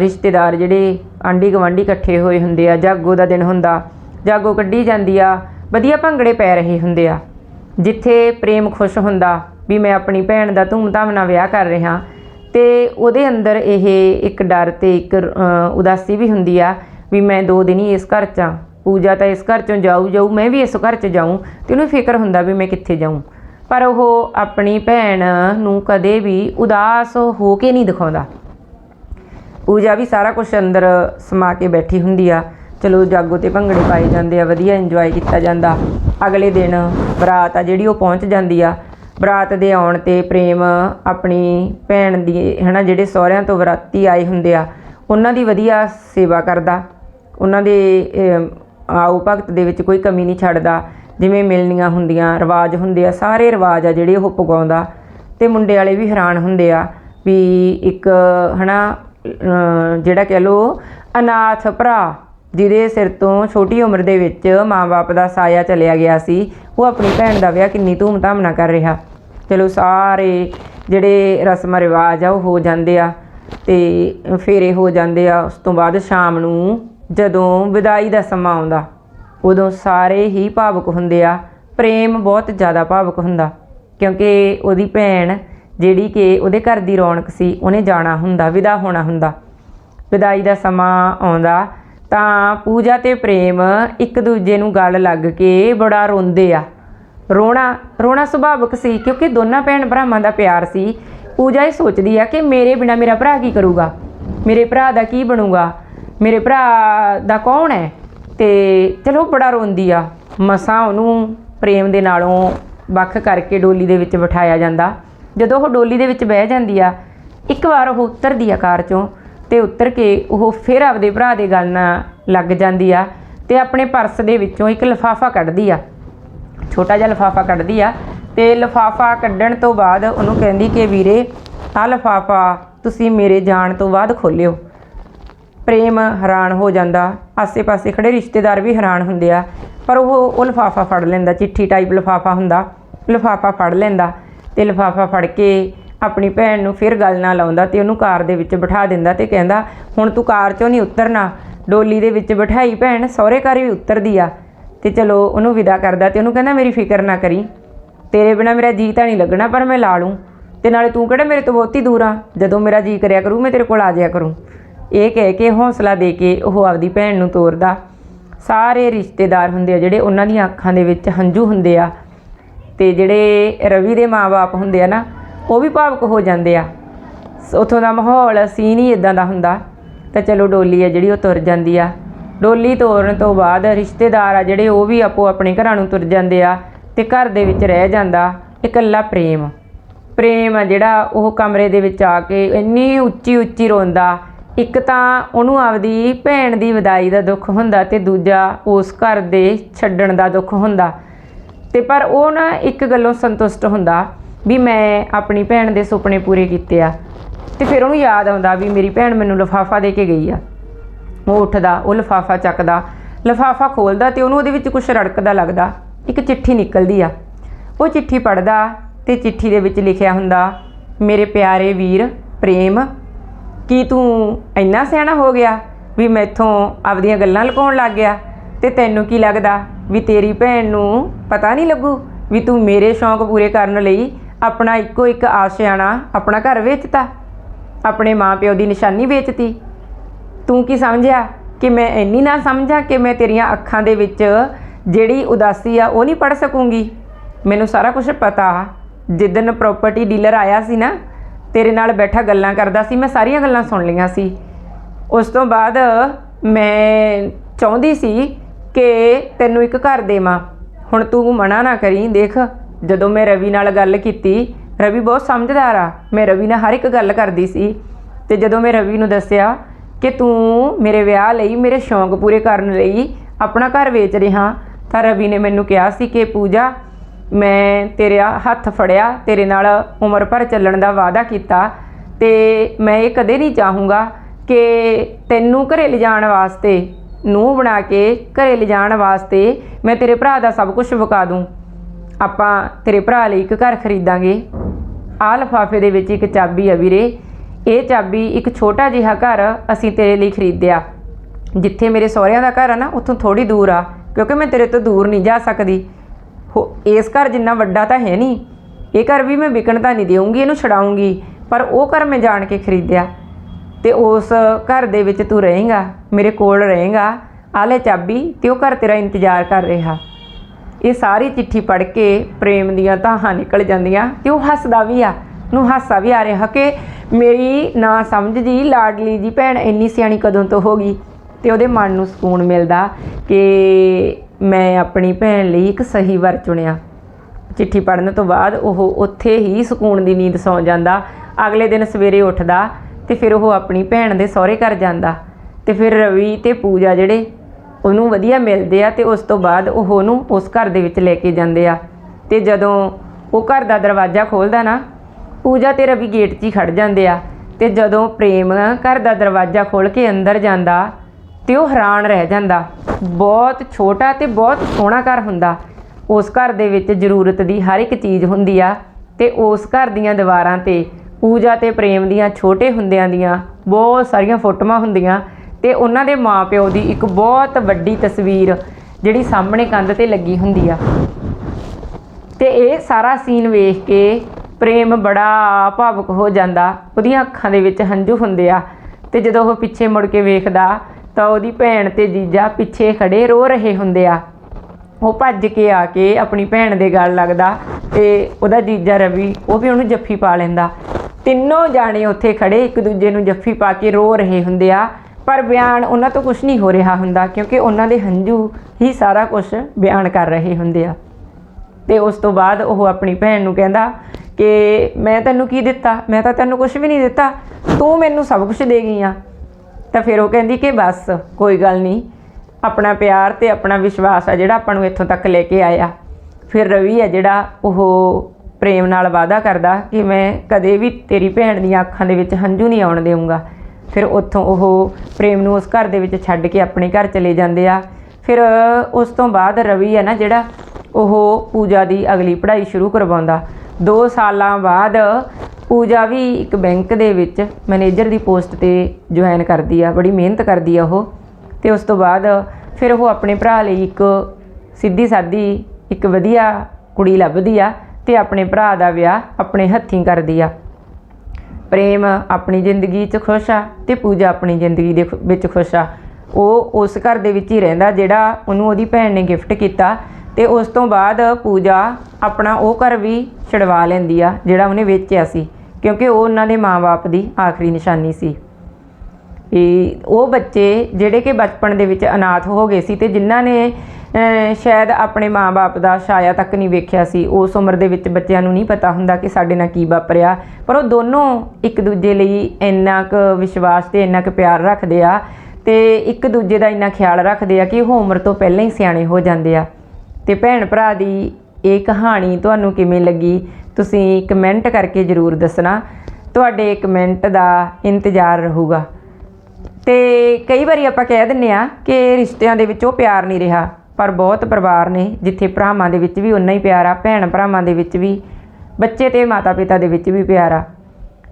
ਰਿਸ਼ਤੇਦਾਰ ਜਿਹੜੇ ਆਂਢੀ ਗਵਾਂਢੀ ਇਕੱਠੇ ਹੋਏ ਹੁੰਦੇ ਆ ਜਾਗੋ ਦਾ ਦਿਨ ਹੁੰਦਾ ਜਾਗੋ ਕੱਢੀ ਜਾਂਦੀ ਆ ਵਧੀਆ ਭੰਗੜੇ ਪੈ ਰਹੇ ਹੁੰਦੇ ਆ। ਜਿੱਥੇ ਪ੍ਰੇਮ ਖੁਸ਼ ਹੁੰਦਾ ਵੀ ਮੈਂ ਆਪਣੀ ਭੈਣ ਦਾ ਧੂਮਧਾਮ ਨਾਲ ਵਿਆਹ ਕਰ ਰਿਹਾ, ਤੇ ਉਹਦੇ ਅੰਦਰ ਇਹ ਇੱਕ ਡਰ ਤੇ ਇੱਕ ਉਦਾਸੀ ਵੀ ਹੁੰਦੀ ਆ ਵੀ ਮੈਂ ਦੋ ਦਿਨ ਹੀ ਇਸ ਘਰ 'ਚ ਆਂ, ਪੂਜਾ ਤਾਂ ਇਸ ਘਰ 'ਚੋਂ ਜਾਊ ਜਾਊ, ਮੈਂ ਵੀ ਇਸ ਘਰ 'ਚ ਜਾਊਂ, ਤੇ ਉਹਨੂੰ ਫਿਕਰ ਹੁੰਦਾ ਵੀ ਮੈਂ ਕਿੱਥੇ ਜਾਊਂ। ਪਰ ਉਹ ਆਪਣੀ ਭੈਣ ਨੂੰ ਕਦੇ ਵੀ ਉਦਾਸ ਹੋ ਕੇ ਨਹੀਂ ਦਿਖਾਉਂਦਾ। ਪੂਜਾ ਵੀ ਸਾਰਾ ਕੁਝ ਅੰਦਰ ਸਮਾ ਕੇ ਬੈਠੀ ਹੁੰਦੀ ਆ। ਚਲੋ ਜਾਗੋ ਤੇ ਭੰਗੜੇ ਪਾਏ ਜਾਂਦੇ ਆ ਵਧੀਆ ਇੰਜੋਏ ਕੀਤਾ ਜਾਂਦਾ। ਅਗਲੇ ਦਿਨ ਬਰਾਤ ਆ ਜਿਹੜੀ ਉਹ ਪਹੁੰਚ ਜਾਂਦੀ ਆ। ਬਰਾਤ ਦੇ ਆਉਣ ਤੇ ਪ੍ਰੇਮ ਆਪਣੀ ਭੈਣ ਦੀ ਹਨਾ ਜਿਹੜੇ ਸਹੁਰਿਆਂ ਤੋਂ ਬਰਾਤੀ ਆਏ ਹੁੰਦੇ ਆ ਉਹਨਾਂ ਦੀ ਵਧੀਆ ਸੇਵਾ ਕਰਦਾ। ਉਹਨਾਂ ਦੇ ਅਮ, ਆਓ ਭਗਤ ਦੇ ਵਿੱਚ ਕੋਈ ਕਮੀ ਨਹੀਂ ਛੱਡਦਾ। ਜਿਵੇਂ ਮਿਲਣੀਆਂ ਹੁੰਦੀਆਂ ਰਿਵਾਜ ਹੁੰਦੇ ਆ ਸਾਰੇ ਰਿਵਾਜ ਆ ਜਿਹੜੇ ਉਹ ਪਗਾਉਂਦਾ ਤੇ ਮੁੰਡੇ ਵਾਲੇ ਵੀ ਹੈਰਾਨ ਹੁੰਦੇ ਆ ਵੀ ਇੱਕ ਹਨਾ ਅਹ ਜਿਹੜਾ ਕਹਿ ਲੋ ਅਨਾਥ ਭਰਾ ਜਿਹਦੇ ਸਿਰ ਤੋਂ ਛੋਟੀ ਉਮਰ ਦੇ ਵਿੱਚ ਮਾਂ-ਬਾਪ ਦਾ ਸਾਇਆ ਚਲਿਆ ਗਿਆ ਸੀ, ਉਹ ਆਪਣੀ ਭੈਣ ਦਾ ਵਿਆਹ ਕਿੰਨੀ ਧੂਮ ਧਾਮ ਨਾਲ ਕਰ ਰਿਹਾ। ਚਲੋ ਸਾਰੇ ਜਿਹੜੇ ਰਸਮ ਰਿਵਾਜ ਆ, ਉਹ ਹੋ ਜਾਂਦੇ ਆ ਤੇ ਫੇਰੇ ਹੋ ਜਾਂਦੇ ਆ। ਉਸ ਤੋਂ ਬਾਅਦ ਸ਼ਾਮ ਨੂੰ ਜਦੋਂ ਵਿਦਾਈ ਦਾ ਸਮਾਂ ਆਉਂਦਾ, ਉਦੋਂ ਸਾਰੇ ਹੀ ਭਾਵੁਕ ਹੁੰਦੇ ਆ। ਪ੍ਰੇਮ ਬਹੁਤ ਜ਼ਿਆਦਾ ਭਾਵੁਕ ਹੁੰਦਾ, ਕਿਉਂਕਿ ਉਹਦੀ ਭੈਣ ਜਿਹੜੀ ਕਿ ਉਹਦੇ ਘਰ ਦੀ ਰੌਣਕ ਸੀ, ਉਹਨੇ ਜਾਣਾ ਹੁੰਦਾ, ਵਿਦਾ ਹੋਣਾ ਹੁੰਦਾ। ਵਿਦਾਈ ਦਾ ਸਮਾਂ ਆਉਂਦਾ ਤਾਂ ਪੂਜਾ ਤੇ ਪ੍ਰੇਮ ਇੱਕ ਦੂਜੇ ਨੂੰ ਗਲ ਲੱਗ ਕੇ ਬੜਾ ਰੋਂਦੇ ਆ। ਰੋਣਾ ਰੋਣਾ ਸੁਭਾਵਿਕ ਸੀ ਕਿਉਂਕਿ ਦੋਨਾਂ ਭੈਣ ਭਰਾਵਾਂ ਦਾ ਪਿਆਰ ਸੀ। ਪੂਜਾ ਇਹ ਸੋਚਦੀ ਆ ਕਿ ਮੇਰੇ ਬਿਨਾ ਮੇਰਾ ਭਰਾ ਕੀ ਕਰੂਗਾ? ਮੇਰੇ ਭਰਾ ਦਾ ਕੀ ਬਣੂਗਾ? ਮੇਰੇ ਭਰਾ ਦਾ ਕੌਣ ਹੈ? ਤੇ ਚਲੋ ਬੜਾ ਰੋਂਦੀ ਆ। ਮਸਾਂ ਉਹਨੂੰ ਪ੍ਰੇਮ ਦੇ ਨਾਲੋਂ ਵੱਖ ਕਰਕੇ ਡੋਲੀ ਦੇ ਵਿੱਚ ਬਿਠਾਇਆ ਜਾਂਦਾ। ਜਦੋਂ ਉਹ ਡੋਲੀ ਦੇ ਵਿੱਚ ਬਹਿ ਜਾਂਦੀ ਆ, ਇੱਕ ਵਾਰ ਉਹ ਉਤਰਦੀ ਆ ਕਾਰ ਚੋਂ ਤੇ ਉਤਰ ਕੇ ਉਹ ਫਿਰ ਆਪਦੇ ਭਰਾ ਦੇ ਗੱਲ ਨਾਲ ਲੱਗ ਜਾਂਦੀ ਆ ਤੇ ਆਪਣੇ ਪਰਸ ਦੇ ਵਿੱਚੋਂ ਇੱਕ ਲਿਫਾਫਾ ਕੱਢਦੀ ਆ। ਛੋਟਾ ਜਿਹਾ ਲਿਫਾਫਾ ਕੱਢਦੀ ਆ ਤੇ ਲਿਫਾਫਾ ਕੱਢਣ ਤੋਂ ਬਾਅਦ ਉਹਨੂੰ ਕਹਿੰਦੀ ਕਿ ਵੀਰੇ, ਆਹ ਲਿਫਾਫਾ ਤੁਸੀਂ ਮੇਰੇ ਜਾਣ ਤੋਂ ਬਾਅਦ ਖੋਲਿਓ। ਪ੍ਰੇਮ ਹੈਰਾਨ ਹੋ ਜਾਂਦਾ। ਆਸੇ-ਪਾਸੇ ਖੜੇ ਰਿਸ਼ਤੇਦਾਰ ਵੀ ਹੈਰਾਨ ਹੁੰਦੇ ਆ। ਪਰ ਉਹ ਉਹ ਲਿਫਾਫਾ ਫੜ ਲੈਂਦਾ, ਚਿੱਠੀ ਟਾਈਪ ਲਿਫਾਫਾ ਹੁੰਦਾ। ਲਿਫਾਫਾ ਫੜ ਲੈਂਦਾ ਤੇ ਲਿਫਾਫਾ ਫੜ ਕੇ ਆਪਣੀ ਭੈਣ ਨੂੰ ਫਿਰ ਗੱਲ ਨਾਲ ਲਾਉਂਦਾ ਤੇ ਉਹਨੂੰ ਕਾਰ ਦੇ ਵਿੱਚ ਬਿਠਾ ਦਿੰਦਾ ਤੇ ਕਹਿੰਦਾ, ਹੁਣ ਤੂੰ ਕਾਰ ਚੋਂ ਨਹੀਂ ਉਤਰਨਾ। ਡੋਲੀ ਦੇ ਵਿੱਚ ਬਿਠਾਈ ਭੈਣ, ਸਹੁਰੇ ਘਰ ਵੀ ਉਤਰਦੀ ਆ। ਤੇ ਚਲੋ, ਉਹਨੂੰ ਵਿਦਾ ਕਰਦਾ ਤੇ ਉਹਨੂੰ ਕਹਿੰਦਾ, ਮੇਰੀ ਫਿਕਰ ਨਾ ਕਰੀ। ਤੇਰੇ ਬਿਨਾ ਮੇਰਾ ਜੀ ਤਾਂ ਨਹੀਂ ਲੱਗਣਾ, ਪਰ ਮੈਂ ਲਾ ਲੂੰ। ਤੇ ਨਾਲੇ ਤੂੰ ਕਿਹੜਾ ਮੇਰੇ ਤੋਂ ਬਹੁਤੀ ਦੂਰ ਆ? ਜਦੋਂ ਮੇਰਾ ਜੀ ਕਰਿਆ ਕਰੂ, ਮੈਂ ਤੇਰੇ ਕੋਲ ਆ ਜਾਇਆ ਕਰੂੰ। ਇਹ ਕਹਿ ਕੇ ਹੌਸਲਾ ਦੇ ਕੇ ਉਹ ਆਪਦੀ ਭੈਣ ਨੂੰ ਤੋਰਦਾ। ਸਾਰੇ ਰਿਸ਼ਤੇਦਾਰ ਹੁੰਦੇ ਆ ਜਿਹੜੇ ਉਹਨਾਂ ਦੀਆਂ ਅੱਖਾਂ ਦੇ ਵਿੱਚ ਹੰਝੂ ਹੁੰਦੇ ਆ। ਤੇ ਜਿਹੜੇ ਰਵੀ ਦੇ ਮਾਪੇ ਹੁੰਦੇ ਆ ਨਾ ਉਹ ਵੀ ਭਾਵਕ ਹੋ ਜਾਂਦੇ ਆ। ਸ- ਉੱਥੋਂ ਦਾ ਮਾਹੌਲ ਸੀਨ ਹੀ ਇਦਾਂ ਦਾ ਹੁੰਦਾ। ਤਾਂ ਚਲੋ ਡੋਲੀ ਆ ਜਿਹੜੀ ਉਹ ਤੁਰ ਜਾਂਦੀ ਆ। ਡੋਲੀ ਤੋਰਨ ਤੋਂ ਬਾਅਦ ਰਿਸ਼ਤੇਦਾਰ ਆ ਜਿਹੜੇ ਉਹ ਵੀ ਆਪੋ ਆਪਣੇ ਘਰਾਂ ਨੂੰ ਤੁਰ ਜਾਂਦੇ ਆ ਤੇ ਘਰ ਦੇ ਵਿੱਚ ਰਹਿ ਜਾਂਦਾ ਇਕੱਲਾ ਪ੍ਰੇਮ। ਪ੍ਰੇਮ ਆ ਜਿਹੜਾ ਉਹ ਕਮਰੇ ਦੇ ਵਿੱਚ ਆ ਕੇ ਇੰਨੀ ਉੱਚੀ ਉੱਚੀ ਰੋਂਦਾ। ਇੱਕ ਤਾਂ ਉਹਨੂੰ ਆਪਦੀ ਭੈਣ ਦੀ ਵਿਦਾਈ ਦਾ ਦੁੱਖ ਹੁੰਦਾ ਤੇ ਦੂਜਾ ਉਸ ਘਰ ਦੇ ਛੱਡਣ ਦਾ ਦੁੱਖ ਹੁੰਦਾ। ਤੇ ਪਰ ਉਹ ਨਾ ਇੱਕ ਗੱਲੋਂ ਸੰਤੁਸ਼ਟ ਹੁੰਦਾ। ਵੀ ਮੈਂ ਆਪਣੀ ਭੈਣ ਦੇ ਸੁਪਨੇ ਪੂਰੇ ਕੀਤੇ ਆ। ਤੇ ਫਿਰ ਉਹਨੂੰ ਯਾਦ ਆਉਂਦਾ ਵੀ ਮੇਰੀ ਭੈਣ ਮੈਨੂੰ ਲਿਫਾਫਾ ਦੇ ਕੇ ਗਈ ਆ। ਉਹ ਉੱਠਦਾ, ਉਹ ਲਿਫਾਫਾ ਚੱਕਦਾ, ਲਿਫਾਫਾ ਖੋਲਦਾ ਤੇ ਉਹਨੂੰ ਉਹਦੇ ਵਿੱਚ ਕੁਝ ਰੜਕਦਾ ਲੱਗਦਾ। ਇੱਕ ਚਿੱਠੀ ਨਿਕਲਦੀ ਆ। ਉਹ ਚਿੱਠੀ ਪੜਦਾ ਤੇ ਚਿੱਠੀ ਦੇ ਵਿੱਚ ਲਿਖਿਆ ਹੁੰਦਾ, ਮੇਰੇ ਪਿਆਰੇ ਵੀਰ, ਪ੍ਰੇਮ, ਕੀ ਤੂੰ ਇੰਨਾ ਸਿਆਣਾ ਹੋ ਗਿਆ ਵੀ ਮੈਥੋਂ ਆਪਦੀਆਂ ਗੱਲਾਂ ਲੁਕਾਉਣ ਲੱਗ ਗਿਆ? ਤੇ ਤੈਨੂੰ ਕੀ ਲੱਗਦਾ ਵੀ ਤੇਰੀ ਭੈਣ ਨੂੰ ਪਤਾ ਨਹੀਂ ਲੱਗੂ ਵੀ ਤੂੰ ਮੇਰੇ ਸ਼ੌਂਕ ਪੂਰੇ ਕਰਨ ਲਈ ਆਪਣਾ ਇੱਕੋ ਇੱਕ ਆਸ਼ਿਆਣਾ ਆਪਣਾ ਘਰ ਵੇਚਤਾ, ਆਪਣੇ ਮਾਪਿਓ ਦੀ ਨਿਸ਼ਾਨੀ ਵੇਚਤੀ। ਤੂੰ ਕੀ ਸਮਝਿਆ ਕਿ ਮੈਂ ਇੰਨੀ ਨਾ ਸਮਝਾਂ ਕਿ ਮੈਂ ਤੇਰੀਆਂ ਅੱਖਾਂ ਦੇ ਵਿੱਚ ਜਿਹੜੀ ਉਦਾਸੀ ਆ ਉਹ ਨਹੀਂ ਪੜ ਸਕੂੰਗੀ? ਮੈਨੂੰ ਸਾਰਾ ਕੁਝ ਪਤਾ। ਜਿੱਦਨ ਪ੍ਰਾਪਰਟੀ ਡੀਲਰ ਆਇਆ ਸੀ ਨਾ, ਤੇਰੇ ਨਾਲ ਬੈਠਾ ਗੱਲਾਂ ਕਰਦਾ ਸੀ, ਮੈਂ ਸਾਰੀਆਂ ਗੱਲਾਂ ਸੁਣ ਲਈਆਂ ਸੀ। ਉਸ ਤੋਂ ਬਾਅਦ ਮੈਂ ਚਾਹੁੰਦੀ ਸੀ ਕਿ ਤੈਨੂੰ ਇੱਕ ਘਰ ਦੇਵਾਂ। ਹੁਣ ਤੂੰ ਮਨਾ ਨਾ ਕਰੀ, ਦੇਖ। ਜਦੋਂ ਮੈਂ ਰਵੀ ਨਾਲ ਗੱਲ ਕੀਤੀ, ਰਵੀ ਬਹੁਤ ਸਮਝਦਾਰ ਆ। ਮੈਂ ਰਵੀ ਨਾਲ ਹਰ ਇੱਕ ਗੱਲ ਕਰਦੀ ਸੀ। ਤੇ ਜਦੋਂ ਮੈਂ ਰਵੀ ਨੂੰ ਦੱਸਿਆ ਕਿ ਤੂੰ ਮੇਰੇ ਵਿਆਹ ਲਈ, ਮੇਰੇ ਸ਼ੌਂਕ ਪੂਰੇ ਕਰਨ ਲਈ ਆਪਣਾ ਘਰ ਵੇਚ ਰਿਹਾ, ਤਾਂ ਰਵੀ ਨੇ ਮੈਨੂੰ ਕਿਹਾ ਸੀ ਕਿ ਪੂਜਾ, ਮੈਂ ਤੇਰਾ ਹੱਥ ਫੜਿਆ, ਤੇਰੇ ਨਾਲ ਉਮਰ ਭਰ ਚੱਲਣ ਦਾ ਵਾਅਦਾ ਕੀਤਾ ਤੇ ਮੈਂ ਇਹ ਕਦੇ ਨਹੀਂ ਚਾਹੂੰਗਾ ਕਿ ਤੈਨੂੰ ਘਰੇ ਲਿਜਾਣ ਵਾਸਤੇ ਨੂੰ ਬਣਾ ਕੇ ਘਰੇ ਲਿਜਾਣ ਵਾਸਤੇ ਮੈਂ ਤੇਰੇ ਭਰਾ ਦਾ ਸਭ ਕੁਝ ਵਿਕਾ ਦੂੰ। ਆਪਾਂ ਤੇਰੇ ਭਰਾ ਲਈ ਇੱਕ ਘਰ ਖਰੀਦਾਂਗੇ। ਆਹ ਲਿਫਾਫੇ ਦੇ ਵਿੱਚ ਇੱਕ ਚਾਬੀ ਆ ਵੀਰੇ। ਇਹ ਚਾਬੀ ਇੱਕ ਛੋਟਾ ਜਿਹਾ ਘਰ ਅਸੀਂ ਤੇਰੇ ਲਈ ਖਰੀਦਿਆ। ਜਿੱਥੇ ਮੇਰੇ ਸਹੁਰਿਆਂ ਦਾ ਘਰ ਆ ਨਾ, ਉੱਥੋਂ ਥੋੜੀ ਦੂਰ ਆ, ਕਿਉਂਕਿ ਮੈਂ ਤੇਰੇ ਤੋਂ ਦੂਰ ਨਹੀਂ ਜਾ ਸਕਦੀ। ਹੋ- ਇਸ ਘਰ ਜਿੰਨਾ ਵੱਡਾ ਤਾਂ ਹੈ ਨਹੀਂ। ਇਹ ਘਰ ਵੀ ਮੈਂ ਵਿਕਣ ਤਾਂ ਨਹੀਂ ਦੇਵਾਂਗੀ ਇਹਨੂੰ ਛਡਾਉਂਗੀ ਪਰ ਉਹ ਘਰ ਮੈਂ ਜਾਣ ਕੇ ਖਰੀਦਿਆ। ਤੇ ਉਸ ਘਰ ਦੇ ਵਿੱਚ ਤੂੰ ਰਹੇਂਗਾ, ਮੇਰੇ ਕੋਲ ਰਹੇਂਗਾ। ਆਲੇ ਚਾਬੀ, ਤੇ ਉਹ ਘਰ ਤੇਰਾ ਇੰਤਜ਼ਾਰ ਕਰ ਰਿਹਾ। ਇਹ ਸਾਰੀ ਚਿੱਠੀ ਪੜ੍ਹ ਕੇ ਪ੍ਰੇਮ ਦੀਆਂ ਤਾਹਾਂ ਨਿਕਲ ਜਾਂਦੀਆਂ ਤੇ ਉਹ ਹੱਸਦਾ ਵੀ ਆ, ਨੂੰ ਹਾਸਾ ਵੀ ਆ ਰਿਹਾ ਕਿ ਮੇਰੀ ਨਾ ਸਮਝ ਜੀ, ਲਾਡਲੀ ਜੀ ਭੈਣ ਇੰਨੀ ਸਿਆਣੀ ਕਦੋਂ ਤੋਂ ਹੋ ਗਈ? ਤੇ ਉਹਦੇ ਮਨ ਨੂੰ ਸਕੂਨ ਮਿਲਦਾ ਕਿ ਮੈਂ ਆਪਣੀ ਭੈਣ ਲਈ ਇੱਕ ਸਹੀ ਵਰ ਚੁਣਿਆ। ਚਿੱਠੀ ਪੜ੍ਹਨ ਤੋਂ ਬਾਅਦ ਉਹ ਉੱਥੇ ਹੀ ਸਕੂਨ ਦੀ ਨੀਂਦ ਸੌਂ ਜਾਂਦਾ। ਅਗਲੇ ਦਿਨ ਸਵੇਰੇ ਉੱਠਦਾ ਤੇ ਫਿਰ ਉਹ ਆਪਣੀ ਭੈਣ ਦੇ ਸਹੁਰੇ ਘਰ ਜਾਂਦਾ। ਤੇ ਫਿਰ ਰਵੀ ਤੇ ਪੂਜਾ ਜਿਹੜੇ ਉਹਨੂੰ ਵਧੀਆ ਮਿਲਦੇ ਆ ਤੇ ਉਸ ਤੋਂ ਬਾਅਦ ਉਹ ਉਹਨੂੰ ਉਸ ਘਰ ਦੇ ਵਿੱਚ ਲੈ ਕੇ ਜਾਂਦੇ ਆ। ਤੇ ਜਦੋਂ ਉਹ ਘਰ ਦਾ ਦਰਵਾਜ਼ਾ ਖੋਲਦਾ ਨਾ, ਪੂਜਾ ਤੇ ਰਵੀ ਗੇਟ 'ਚ ਹੀ ਖੜ ਜਾਂਦੇ ਆ। ਤੇ ਜਦੋਂ ਪ੍ਰੇਮ ਘਰ ਦਾ ਦਰਵਾਜ਼ਾ ਖੋਲ ਕੇ ਅੰਦਰ ਜਾਂਦਾ ਤੇ ਉਹ ਹੈਰਾਨ ਰਹਿ ਜਾਂਦਾ। ਬਹੁਤ ਛੋਟਾ ਤੇ ਬਹੁਤ ਸੋਹਣਾ ਘਰ ਹੁੰਦਾ। ਉਸ ਘਰ ਦੇ ਵਿੱਚ ਜ਼ਰੂਰਤ ਦੀ ਹਰ ਇੱਕ ਚੀਜ਼ ਹੁੰਦੀ ਆ ਤੇ ਉਸ ਘਰ ਦੀਆਂ ਦੀਵਾਰਾਂ ਤੇ ਪੂਜਾ ਤੇ ਪ੍ਰੇਮ ਦੀਆਂ ਛੋਟੇ ਹੁੰਦਿਆਂ ਦੀਆਂ ਬਹੁਤ ਸਾਰੀਆਂ ਫੋਟੋਆਂ ਹੁੰਦੀਆਂ ਤੇ ਉਹਨਾਂ ਦੇ ਮਾਪਿਓ ਦੀ ਇੱਕ ਬਹੁਤ ਵੱਡੀ ਤਸਵੀਰ ਜਿਹੜੀ ਸਾਹਮਣੇ ਕੰਧ ਤੇ ਲੱਗੀ ਹੁੰਦੀ ਆ। ਤੇ ਇਹ ਸਾਰਾ ਸੀਨ ਵੇਖ ਕੇ ਪ੍ਰੇਮ ਬੜਾ ਭਾਵੁਕ ਹੋ ਜਾਂਦਾ। ਉਹਦੀਆਂ ਅੱਖਾਂ ਦੇ ਵਿੱਚ ਹੰਝੂ ਹੁੰਦੇ ਆ। ਤੇ ਜਦੋਂ ਉਹ ਪਿੱਛੇ ਮੁੜ ਕੇ ਵੇਖਦਾ, ਤਾਂ ਉਹਦੀ ਭੈਣ ਤੇ ਜੀਜਾ ਪਿੱਛੇ ਖੜੇ ਰੋ ਰਹੇ ਹੁੰਦੇ ਆ। ਉਹ ਭੱਜ ਕੇ ਆ ਕੇ ਆਪਣੀ ਭੈਣ ਦੇ ਗਲ ਲੱਗਦਾ ਤੇ ਉਹਦਾ ਜੀਜਾ ਰਵੀ, ਉਹ ਵੀ ਉਹਨੂੰ ਜੱਫੀ ਪਾ ਲੈਂਦਾ। ਤਿੰਨੋਂ ਜਾਣੇ ਉੱਥੇ ਖੜੇ, ਇੱਕ ਦੂਜੇ ਨੂੰ ਜੱਫੀ ਪਾ ਕੇ ਰੋ ਰਹੇ ਹੁੰਦੇ ਆ। ਪਰ ਬਿਆਨ ਉਹਨਾਂ ਤੋਂ ਕੁਝ ਨਹੀਂ ਹੋ ਰਿਹਾ ਹੁੰਦਾ ਕਿਉਂਕਿ ਉਹਨਾਂ ਦੇ ਹੰਝੂ ਹੀ ਸਾਰਾ ਕੁਝ ਬਿਆਨ ਕਰ ਰਹੇ ਹੁੰਦੇ ਆ। ਤੇ ਉਸ ਤੋਂ ਬਾਅਦ ਉਹ ਆਪਣੀ ਭੈਣ ਨੂੰ ਕਹਿੰਦਾ ਕਿ ਮੈਂ ਤੈਨੂੰ ਕੀ ਦਿੱਤਾ? ਮੈਂ ਤਾਂ ਤੈਨੂੰ ਕੁਝ ਵੀ ਨਹੀਂ ਦਿੱਤਾ। ਤੂੰ ਮੈਨੂੰ ਸਭ ਕੁਝ ਦੇ ਗਈ ਆ। ਤਾਂ ਫਿਰ ਉਹ ਕਹਿੰਦੀ ਕਿ ਬਸ, ਕੋਈ ਗੱਲ ਨਹੀਂ। ਆਪਣਾ ਪਿਆਰ ਤੇ ਆਪਣਾ ਵਿਸ਼ਵਾਸ ਆ ਜਿਹੜਾ ਆਪਾਂ ਨੂੰ ਇੱਥੋਂ ਤੱਕ ਲੈ ਕੇ ਆਇਆ। ਫਿਰ ਰਵੀ ਆ ਜਿਹੜਾ ਉਹ ਪ੍ਰੇਮ ਨਾਲ ਵਾਅਦਾ ਕਰਦਾ ਕਿ ਮੈਂ ਕਦੇ ਵੀ ਤੇਰੀ ਭੈਣ ਦੀਆਂ ਅੱਖਾਂ ਦੇ ਵਿੱਚ ਹੰਝੂ ਨਹੀਂ ਆਉਣ ਦੇਵਾਂਗਾ ਫਿਰ ਉੱਥੋਂ ਉਹ ਪ੍ਰੇਮ ਨੂੰ ਉਸ ਘਰ ਦੇ ਵਿੱਚ ਛੱਡ ਕੇ ਆਪਣੇ ਘਰ ਚਲੇ ਜਾਂਦੇ ਆ। ਫਿਰ ਉਸ ਤੋਂ ਬਾਅਦ ਰਵੀ ਹੈ ਨਾ ਜਿਹੜਾ, ਉਹ ਪੂਜਾ ਦੀ ਅਗਲੀ ਪੜ੍ਹਾਈ ਸ਼ੁਰੂ ਕਰਵਾਉਂਦਾ। 2 ਸਾਲਾਂ ਬਾਅਦ ਪੂਜਾ ਵੀ ਇੱਕ ਬੈਂਕ ਦੇ ਵਿੱਚ ਮੈਨੇਜਰ ਦੀ ਪੋਸਟ ਤੇ ਜੁਆਇਨ ਕਰਦੀ ਆ, ਬੜੀ ਮਿਹਨਤ ਕਰਦੀ ਆ ਉਹ। ਤੇ ਉਸ ਤੋਂ ਬਾਅਦ ਫਿਰ ਉਹ ਆਪਣੇ ਭਰਾ ਲਈ ਇੱਕ ਸਿੱਧੀ ਸਾਦੀ ਇੱਕ ਵਧੀਆ ਕੁੜੀ ਲੱਭਦੀ ਆ ਤੇ ਆਪਣੇ ਭਰਾ ਦਾ ਵਿਆਹ ਆਪਣੇ ਹੱਥੀਂ ਕਰਦੀ ਆ। ਪ੍ਰੇਮ ਆਪਣੀ ਜ਼ਿੰਦਗੀ 'ਚ ਖੁਸ਼ ਆ ਤੇ ਪੂਜਾ ਆਪਣੀ ਜ਼ਿੰਦਗੀ ਦੇ ਖੁ- ਵਿੱਚ ਖੁਸ਼ ਆ। ਉਹ ਉਸ ਘਰ ਦੇ ਵਿੱਚ ਹੀ ਰਹਿੰਦਾ ਜਿਹੜਾ ਉਹਨੂੰ ਉਹਦੀ ਭੈਣ ਨੇ ਗਿਫਟ ਕੀਤਾ ਤੇ ਉਸ ਤੋਂ ਬਾਅਦ ਪੂਜਾ ਆਪਣਾ ਉਹ ਘਰ ਵੀ ਛਡਵਾ ਲੈਂਦੀ ਆ ਜਿਹੜਾ ਉਹਨੇ ਵੇਚਿਆ ਸੀ, ਕਿਉਂਕਿ ਉਹ ਉਹਨਾਂ ਦੇ ਮਾਪੇ ਦੀ ਆਖਰੀ ਨਿਸ਼ਾਨੀ ਸੀ। ਇਹ ਉਹ ਬੱਚੇ ਜਿਹੜੇ ਕਿ ਬਚਪਨ ਦੇ ਵਿੱਚ ਅਨਾਥ ਹੋ ਗਏ ਸੀ ਤੇ ਜਿਨ੍ਹਾਂ ਨੇ ਸ਼ਾਇਦ ਆਪਣੇ ਮਾਪੇ ਦਾ ਛਾਇਆ ਤੱਕ ਨਹੀਂ ਵੇਖਿਆ ਸੀ। ਉਸ ਉਮਰ ਦੇ ਵਿੱਚ ਬੱਚਿਆਂ ਨੂੰ ਨਹੀਂ ਪਤਾ ਹੁੰਦਾ ਕਿ ਸਾਡੇ ਨਾਲ ਕੀ ਵਾਪਰਿਆ। ਪਰ ਉਹ ਦੋਨੋਂ ਇੱਕ ਦੂਜੇ ਲਈ ਇੰਨਾ ਕੁ ਵਿਸ਼ਵਾਸ ਤੇ ਇੰਨਾ ਕੁ ਪਿਆਰ ਰੱਖਦੇ ਆ ਤੇ ਇੱਕ ਦੂਜੇ ਦਾ ਇੰਨਾ ਖਿਆਲ ਰੱਖਦੇ ਆ ਕਿ ਉਹ ਉਮਰ ਤੋਂ ਪਹਿਲਾਂ ਹੀ ਸਿਆਣੇ ਹੋ ਜਾਂਦੇ ਆ। ਤੇ ਭੈਣ ਭਰਾ ਦੀ ਇਹ ਕਹਾਣੀ ਤੁਹਾਨੂੰ ਕਿਵੇਂ ਲੱਗੀ? ਤੁਸੀਂ ਕਮੈਂਟ ਕਰਕੇ ਜ਼ਰੂਰ ਦੱਸਣਾ। ਤੁਹਾਡੇ ਕਮੈਂਟ ਦਾ ਇੰਤਜ਼ਾਰ ਰਹੂਗਾ। ਤੇ ਕਈ ਵਾਰੀ ਆਪਾਂ ਕਹਿ ਦਿੰਨੇ ਆ ਕਿ ਰਿਸ਼ਤਿਆਂ ਦੇ ਵਿੱਚ ਉਹ ਪਿਆਰ ਨਹੀਂ ਰਿਹਾ। ਪਰ ਬਹੁਤ ਪਰਿਵਾਰ ਨੇ, ਜਿੱਥੇ ਭਰਾਵਾਂ ਦੇ ਵਿੱਚ ਵੀ ਉਨਾ ਹੀ ਪਿਆਰ ਆ, ਭੈਣ ਭਰਾਵਾਂ ਦੇ ਵਿੱਚ ਵੀ, ਬੱਚੇ ਤੇ ਮਾਤਾ ਪਿਤਾ ਦੇ ਵਿੱਚ ਵੀ ਪਿਆਰ ਆ।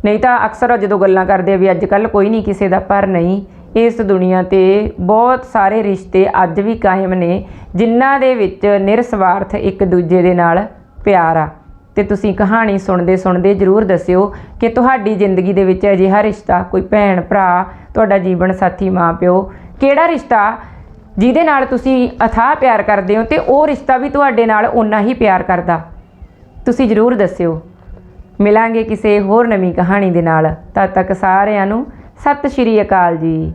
ਨਹੀਂ ਤਾਂ ਅਕਸਰ ਜਦੋਂ ਗੱਲਾਂ ਕਰਦੇ ਆ ਵੀ ਅੱਜ ਕੱਲ ਕੋਈ ਨਹੀਂ ਕਿਸੇ ਦਾ, ਪਰ ਨਹੀਂ, ਇਸ ਦੁਨੀਆ ਤੇ ਬਹੁਤ ਸਾਰੇ ਰਿਸ਼ਤੇ ਅੱਜ ਵੀ ਕਾਇਮ ਨੇ, ਜਿਨ੍ਹਾਂ ਦੇ ਵਿੱਚ ਨਿਰਸਵਾਰਥ ਇੱਕ ਦੂਜੇ ਦੇ ਨਾਲ ਪਿਆਰ ਆ। ਤੇ ਤੁਸੀਂ ਕਹਾਣੀ ਸੁਣਦੇ ਸੁਣਦੇ ਜਰੂਰ ਦੱਸਿਓ ਕਿ ਤੁਹਾਡੀ ਜ਼ਿੰਦਗੀ ਦੇ ਵਿੱਚ ਅਜਿਹਾ ਰਿਸ਼ਤਾ, ਕੋਈ ਭੈਣ, ਭਰਾ, ਤੁਹਾਡਾ ਜੀਵਨ ਸਾਥੀ ਮਾਪਿਓ ਕਿਹੜਾ ਰਿਸ਼ਤਾ ਜਿਹਦੇ ਨਾਲ ਤੁਸੀਂ ਅਥਾਹ ਪਿਆਰ ਕਰਦੇ ਹੋ ਤੇ ਉਹ ਰਿਸ਼ਤਾ ਵੀ ਤੁਹਾਡੇ ਨਾਲ ਓਨਾ ਹੀ ਪਿਆਰ ਕਰਦਾ। ਤੁਸੀਂ ਜਰੂਰ ਦੱਸਿਓ। ਮਿਲਾਂਗੇ ਕਿਸੇ ਹੋਰ ਨਵੀਂ ਕਹਾਣੀ ਦੇ ਨਾਲ। ਤਦ ਤੱਕ ਸਾਰਿਆਂ ਨੂੰ ਸਤਿ ਸ਼੍ਰੀ ਅਕਾਲ ਜੀ।